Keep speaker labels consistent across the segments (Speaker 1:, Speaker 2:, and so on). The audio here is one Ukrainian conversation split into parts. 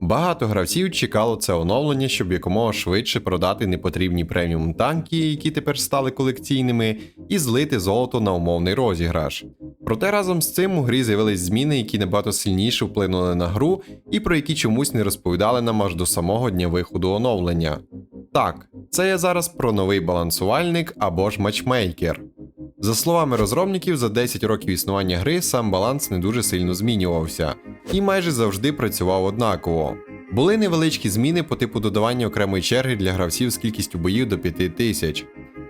Speaker 1: Багато гравців чекало це оновлення, щоб якомога швидше продати непотрібні преміум танки, які тепер стали колекційними, і злити золото на умовний розіграш. Проте разом з цим у грі з'явились зміни, які набагато сильніше вплинули на гру, і про які чомусь не розповідали нам аж до самого дня виходу оновлення. Так, це я зараз про новий балансувальник або ж матчмейкер. За словами розробників, за 10 років існування гри сам баланс не дуже сильно змінювався і майже завжди працював однаково. Були невеличкі зміни по типу додавання окремої черги для гравців з кількістю боїв до 5000,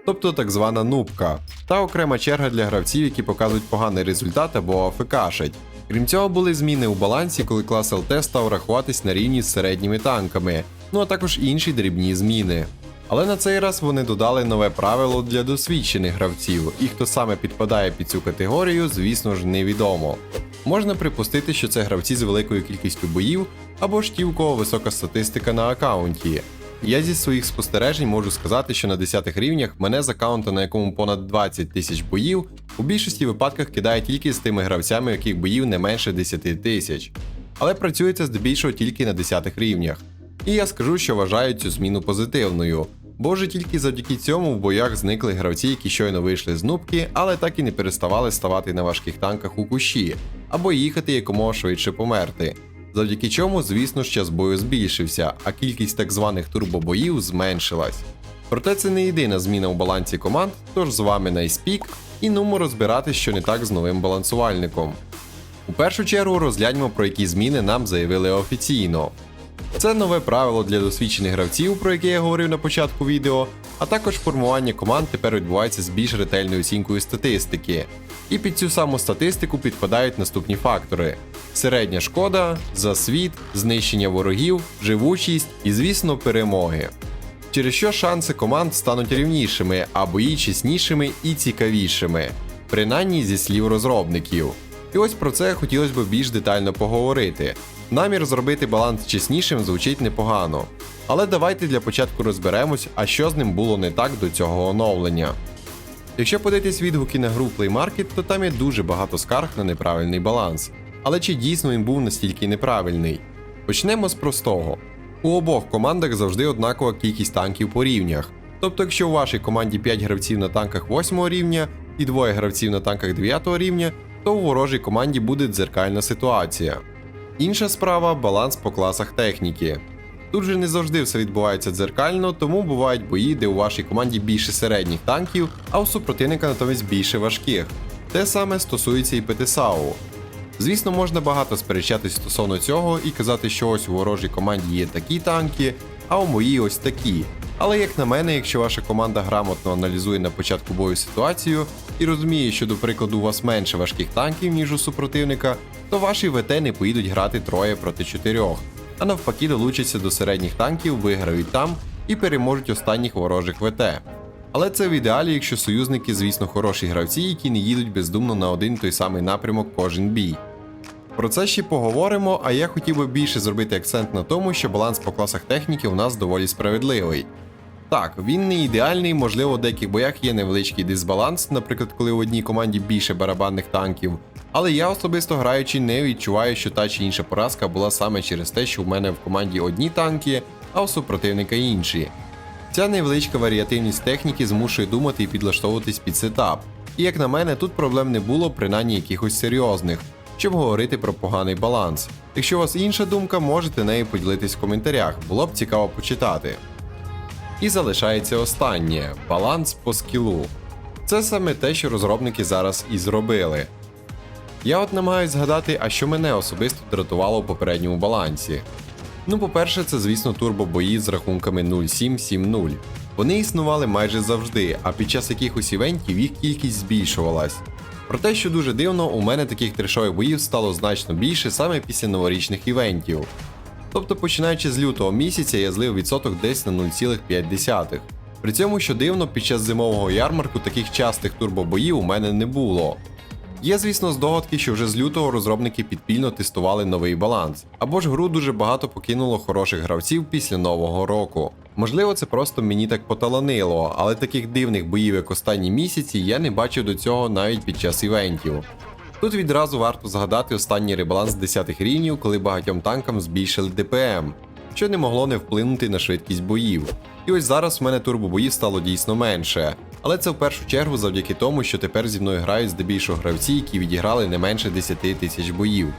Speaker 1: тобто так звана нубка, та окрема черга для гравців, які показують поганий результат або АФКшать. Крім цього, були зміни у балансі, коли клас ЛТ став рахуватись на рівні з середніми танками, ну а також інші дрібні зміни. Але на цей раз вони додали нове правило для досвідчених гравців, і хто саме підпадає під цю категорію, звісно ж, невідомо. Можна припустити, що це гравці з великою кількістю боїв або ж ті, у кого висока статистика на аккаунті. Я зі своїх спостережень можу сказати, що на 10 рівнях мене з аккаунта, на якому понад 20 тисяч боїв, у більшості випадках кидає тільки з тими гравцями, яких боїв не менше 10 тисяч. Але працює це здебільшого тільки на 10 рівнях. І я скажу, що вважаю цю зміну позитивною. Бо вже тільки завдяки цьому в боях зникли гравці, які щойно вийшли з нубки, але так і не переставали ставати на важких танках у кущі, або їхати якомога швидше померти. Завдяки чому, звісно ж, час бою збільшився, а кількість так званих турбобоїв зменшилась. Проте це не єдина зміна у балансі команд, тож з вами Найспік і нумо розбирати, що не так з новим балансувальником. У першу чергу розгляньмо про які зміни нам заявили офіційно. Це нове правило для досвідчених гравців, про яке я говорив на початку відео, а також формування команд тепер відбувається з більш ретельною оцінкою статистики. І під цю саму статистику підпадають наступні фактори: середня шкода, засвіт, знищення ворогів, живучість і, звісно, перемоги. Через що шанси команд стануть рівнішими, а бої чеснішими і цікавішими, принаймні зі слів розробників. І ось про це хотілося б більш детально поговорити. Намір зробити баланс чеснішим звучить непогано. Але давайте для початку розберемось, а що з ним було не так до цього оновлення. Якщо подивитись відгуки на гру Play Market, то там є дуже багато скарг на неправильний баланс. Але чи дійсно він був настільки неправильний? Почнемо з простого. У обох командах завжди однакова кількість танків по рівнях. Тобто, якщо у вашій команді 5 гравців на танках 8 рівня і двоє гравців на танках 9 рівня, то у ворожій команді буде дзеркальна ситуація. Інша справа баланс по класах техніки. Тут же не завжди все відбувається дзеркально, тому бувають бої, де у вашій команді більше середніх танків, а у супротивника натомість більше важких. Те саме стосується і ПТСАУ. Звісно, можна багато сперечатись стосовно цього і казати, що ось у ворожій команді є такі танки, а у моїй ось такі. Але як на мене, якщо ваша команда грамотно аналізує на початку бою ситуацію і розуміє, що, до прикладу, у вас менше важких танків, ніж у супротивника, то ваші ВТ не поїдуть грати троє проти чотирьох, а навпаки долучаться до середніх танків, виграють там і переможуть останніх ворожих ВТ. Але це в ідеалі, якщо союзники, звісно, хороші гравці, які не їдуть бездумно на один той самий напрямок кожен бій. Про це ще поговоримо, а я хотів би більше зробити акцент на тому, що баланс по класах техніки у нас доволі справедливий. Так, він не ідеальний, можливо, у деяких боях є невеличкий дисбаланс, наприклад, коли в одній команді більше барабанних танків. Але я особисто граючи не відчуваю, що та чи інша поразка була саме через те, що в мене в команді одні танки, а у супротивника інші. Ця невеличка варіативність техніки змушує думати і підлаштовуватись під сетап. І як на мене, тут проблем не було, принаймні якихось серйозних, щоб говорити про поганий баланс. Якщо у вас інша думка, можете нею поділитись в коментарях, було б цікаво почитати. І залишається останнє баланс по скілу. Це саме те, що розробники зараз і зробили. Я от намагаюсь згадати, а що мене особисто дратувало в попередньому балансі. Ну, по-перше, це, звісно, турбобої з рахунками 0-7-7-0. Вони існували майже завжди, а під час якихось івентів їх кількість збільшувалась. Проте, що дуже дивно, у мене таких трешових боїв стало значно більше саме після новорічних івентів. Тобто, починаючи з лютого місяця, я злив відсоток десь на 0,5. При цьому, що дивно, під час зимового ярмарку таких частих турбобоїв у мене не було. Є, звісно, здогадки, що вже з лютого розробники підпільно тестували новий баланс, або ж гру дуже багато покинуло хороших гравців після нового року. Можливо, це просто мені так поталанило, але таких дивних боїв, як останні місяці, я не бачив до цього навіть під час івентів. Тут відразу варто згадати останній ребаланс 10 рівнів, коли багатьом танкам збільшили ДПМ, що не могло не вплинути на швидкість боїв. І ось зараз в мене турбобоїв стало дійсно менше. Але це в першу чергу завдяки тому, що тепер зі мною грають здебільшого гравці, які відіграли не менше 10 тисяч боїв.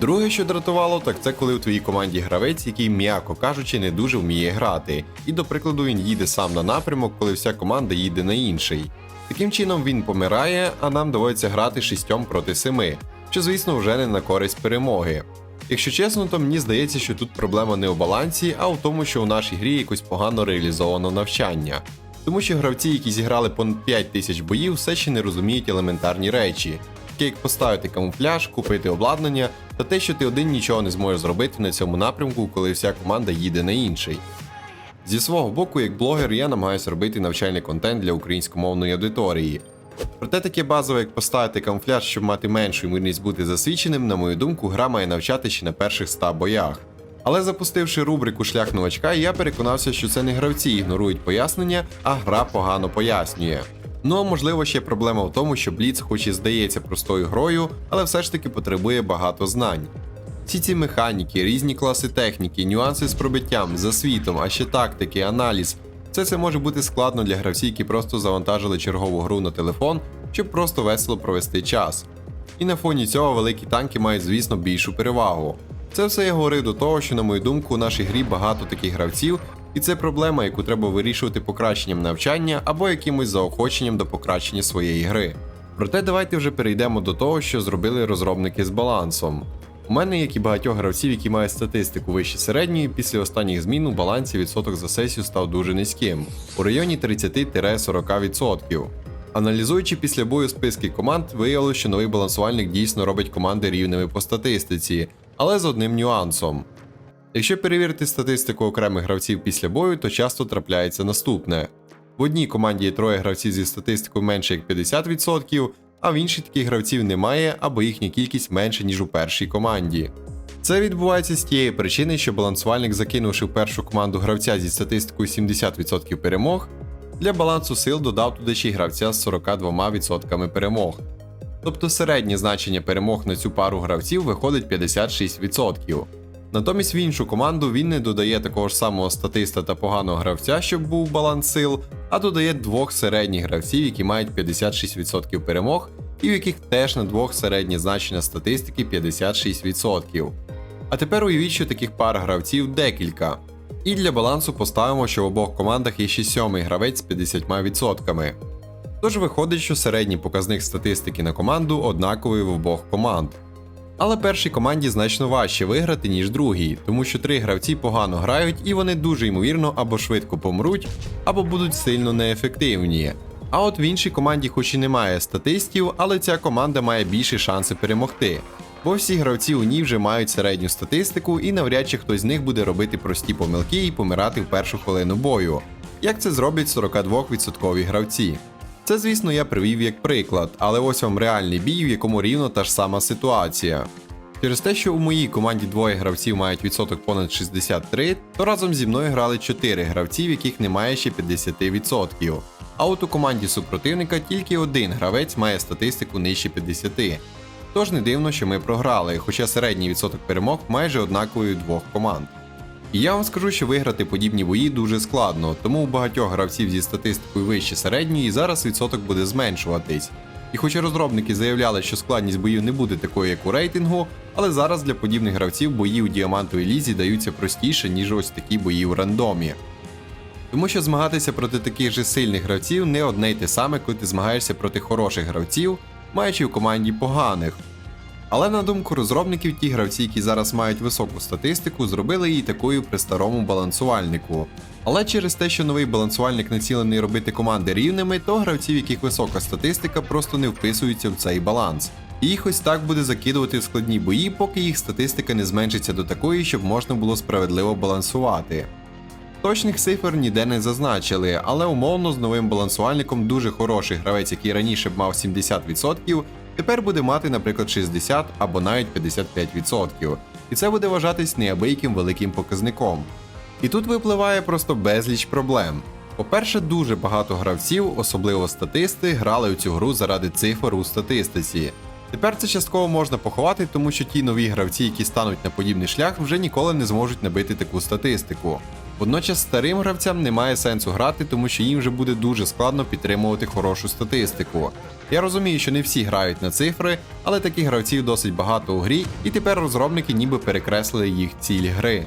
Speaker 1: Друге, що дратувало, так це коли у твоїй команді гравець, який, м'яко кажучи, не дуже вміє грати. І до прикладу він їде сам на напрямок, коли вся команда їде на інший. Таким чином він помирає, а нам доводиться грати шістьом проти семи, що звісно вже не на користь перемоги. Якщо чесно, то мені здається, що тут проблема не у балансі, а у тому, що у нашій грі якось погано реалізовано навчання. Тому що гравці, які зіграли понад 5 тисяч боїв, все ще не розуміють елементарні речі, такі як поставити камуфляж, купити обладнання та те, що ти один нічого не зможеш зробити на цьому напрямку, коли вся команда їде на інший. Зі свого боку, як блогер, я намагаюся робити навчальний контент для українськомовної аудиторії. Проте таке базове, як поставити камуфляж, щоб мати меншу ймовірність бути засвідченим, на мою думку, гра має навчати ще на перших 100 боях. Але запустивши рубрику Шлях новачка, я переконався, що це не гравці ігнорують пояснення, а гра погано пояснює. Ну а можливо ще проблема в тому, що Бліц хоч і здається простою грою, але все ж таки потребує багато знань. Всі ці механіки, різні класи техніки, нюанси з пробиттям, засвітом, а ще тактики, аналіз. Все це може бути складно для гравців, які просто завантажили чергову гру на телефон, щоб просто весело провести час. І на фоні цього великі танки мають, звісно, більшу перевагу. Це все я говорив до того, що, на мою думку, у нашій грі багато таких гравців, і це проблема, яку треба вирішувати покращенням навчання або якимось заохоченням до покращення своєї гри. Проте давайте вже перейдемо до того, що зробили розробники з балансом. У мене, як і багатьох гравців, які мають статистику вище середньої, після останніх змін у балансі відсоток за сесію став дуже низьким у районі 30-40%. Аналізуючи після бою списки команд, виявилося, що новий балансувальник дійсно робить команди рівними по статистиці, але з одним нюансом. Якщо перевірити статистику окремих гравців після бою, то часто трапляється наступне: в одній команді є троє гравців зі статистикою менше як 50%, а в іншій таких гравців немає або їхня кількість менше, ніж у першій команді. Це відбувається з тієї причини, що балансувальник, закинувши в першу команду гравця зі статистикою 70% перемог, для балансу сил додав туди ще й гравця з 42% перемог. Тобто середнє значення перемог на цю пару гравців виходить 56%. Натомість в іншу команду він не додає такого ж самого статиста та поганого гравця, щоб був баланс сил, а додає двох середніх гравців, які мають 56% перемог, і в яких теж на двох середнє значення статистики 56%. А тепер уявіть, що таких пар гравців декілька. І для балансу поставимо, що в обох командах є ще сьомий гравець з 50%. Тож виходить, що середній показник статистики на команду однаковий в обох команд. Але першій команді значно важче виграти, ніж другій, тому що три гравці погано грають і вони дуже ймовірно або швидко помруть, або будуть сильно неефективні. А от в іншій команді, хоч і немає статистів, але ця команда має більші шанси перемогти. Бо всі гравці у ній вже мають середню статистику, і навряд чи хтось з них буде робити прості помилки і помирати в першу хвилину бою, як це зроблять 42% гравці. Це, звісно, я привів як приклад, але ось вам реальний бій, в якому рівно та ж сама ситуація. Через те, що у моїй команді двоє гравців мають відсоток понад 63, то разом зі мною грали 4 гравці, в яких немає ще 50%. А от у команді супротивника тільки один гравець має статистику нижче 50. Тож не дивно, що ми програли, хоча середній відсоток перемог майже однаковий у двох команд. І я вам скажу, що виграти подібні бої дуже складно, тому у багатьох гравців зі статистикою вище середньої зараз відсоток буде зменшуватись. І хоча розробники заявляли, що складність боїв не буде такою, як у рейтингу, але зараз для подібних гравців бої у діамантовій лізі даються простіше, ніж ось такі бої у рандомі. Тому що змагатися проти таких же сильних гравців не одне й те саме, коли ти змагаєшся проти хороших гравців, маючи в команді поганих. Але на думку розробників, ті гравці, які зараз мають високу статистику, зробили її такою при старому балансувальнику. Але через те, що новий балансувальник націлений робити команди рівними, то гравців, яких висока статистика, просто не вписуються в цей баланс. І їх ось так буде закидувати в складні бої, поки їх статистика не зменшиться до такої, щоб можна було справедливо балансувати. Точних цифр ніде не зазначили, але умовно з новим балансувальником дуже хороший гравець, який раніше б мав 70%, тепер буде мати, наприклад, 60 або навіть 55%. І це буде вважатись неабияким великим показником. І тут випливає просто безліч проблем. По-перше, дуже багато гравців, особливо статисти, грали у цю гру заради цифр у статистиці. Тепер це частково можна поховати, тому що ті нові гравці, які стануть на подібний шлях, вже ніколи не зможуть набити таку статистику. Водночас старим гравцям немає сенсу грати, тому що їм вже буде дуже складно підтримувати хорошу статистику. Я розумію, що не всі грають на цифри, але таких гравців досить багато у грі, і тепер розробники ніби перекреслили їх ціль гри.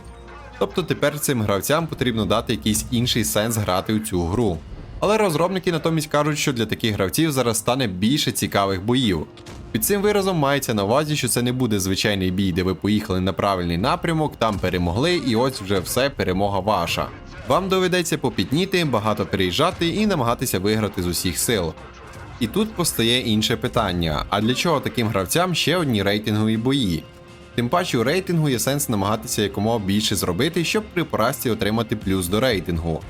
Speaker 1: Тобто тепер цим гравцям потрібно дати якийсь інший сенс грати у цю гру. Але розробники натомість кажуть, що для таких гравців зараз стане більше цікавих боїв. Під цим виразом мається на увазі, що це не буде звичайний бій, де ви поїхали на правильний напрямок, там перемогли, і ось вже все перемога ваша. Вам доведеться попітніти, багато переїжджати і намагатися виграти з усіх сил. І тут постає інше питання: а для чого таким гравцям ще одні рейтингові бої? Тим паче у рейтингу є сенс намагатися якомога більше зробити, щоб при поразці отримати плюс до рейтингу.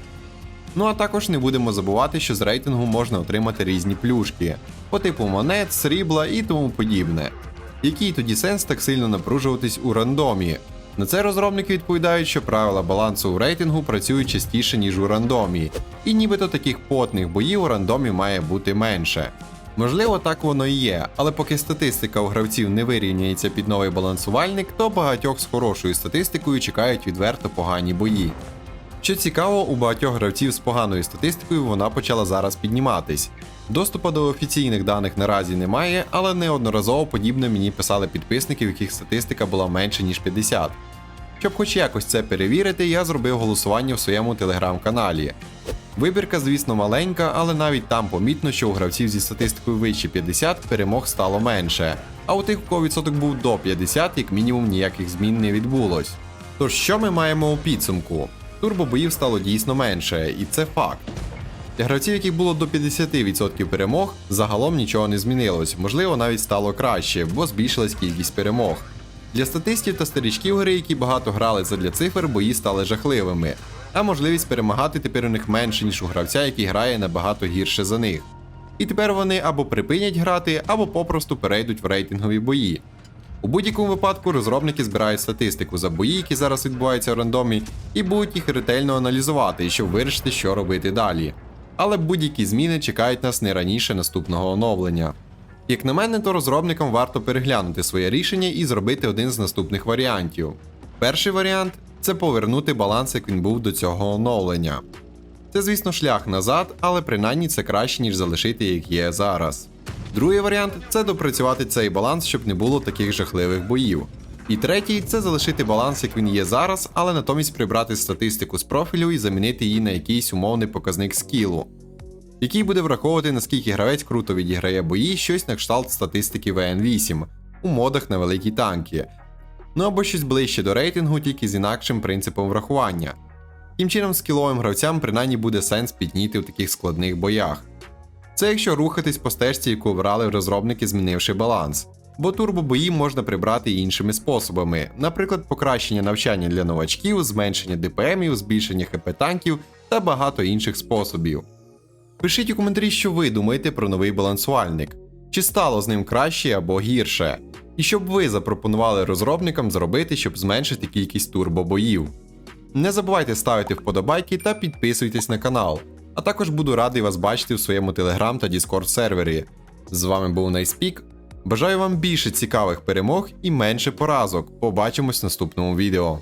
Speaker 1: Ну а також не будемо забувати, що з рейтингу можна отримати різні плюшки по типу монет, срібла і тому подібне. Який тоді сенс так сильно напружуватись у рандомі? На це розробники відповідають, що правила балансу у рейтингу працюють частіше, ніж у рандомі, і нібито таких потних боїв у рандомі має бути менше. Можливо, так воно і є, але поки статистика у гравців не вирівняється під новий балансувальник, то багатьох з хорошою статистикою чекають відверто погані бої. Що цікаво, у багатьох гравців з поганою статистикою вона почала зараз підніматись. Доступу до офіційних даних наразі немає, але неодноразово подібне мені писали підписники, в яких статистика була менше ніж 50. Щоб хоч якось це перевірити, я зробив голосування в своєму телеграм-каналі. Вибірка, звісно, маленька, але навіть там помітно, що у гравців зі статистикою вище 50 перемог стало менше. А у тих, у кого відсоток був до 50, як мінімум ніяких змін не відбулось. Тож що ми маємо у підсумку? Турбобоїв стало дійсно менше, і це факт. Для гравців, яких було до 50% перемог, загалом нічого не змінилось, можливо, навіть стало краще, бо збільшилась кількість перемог. Для статистів та старічків гри, які багато грали задля цифр, бої стали жахливими, а можливість перемагати тепер у них менше, ніж у гравця, який грає набагато гірше за них. І тепер вони або припинять грати, або попросту перейдуть в рейтингові бої. У будь-якому випадку розробники збирають статистику за бої, які зараз відбуваються в рандомі, і будуть їх ретельно аналізувати, щоб вирішити, що робити далі. Але будь-які зміни чекають нас не раніше наступного оновлення. Як на мене, то розробникам варто переглянути своє рішення і зробити один з наступних варіантів. Перший варіант це повернути баланс, як він був до цього оновлення. Це, звісно, шлях назад, але принаймні це краще, ніж залишити як є зараз. Другий варіант це допрацювати цей баланс, щоб не було таких жахливих боїв. І третій це залишити баланс, як він є зараз, але натомість прибрати статистику з профілю і замінити її на якийсь умовний показник скілу, який буде враховувати, наскільки гравець круто відіграє бої, щось на кшталт статистики VN8 у модах на великі танки. Ну або щось ближче до рейтингу, тільки з інакшим принципом врахування. Тим чином, скіловим гравцям принаймні буде сенс підніти в таких складних боях. Це якщо рухатись по стежці, яку обрали розробники, змінивши баланс. Бо турбобої можна прибрати іншими способами, наприклад, покращення навчання для новачків, зменшення ДПМів, збільшення ХП танків та багато інших способів. Пишіть у коментарі, що ви думаєте про новий балансувальник, чи стало з ним краще або гірше, і що б ви запропонували розробникам зробити, щоб зменшити кількість турбобоїв. Не забувайте ставити вподобайки та підписуйтесь на канал. А також буду радий вас бачити в своєму телеграм та Discord сервері. З вами був Найспік. Бажаю вам більше цікавих перемог і менше поразок. Побачимось в наступному відео.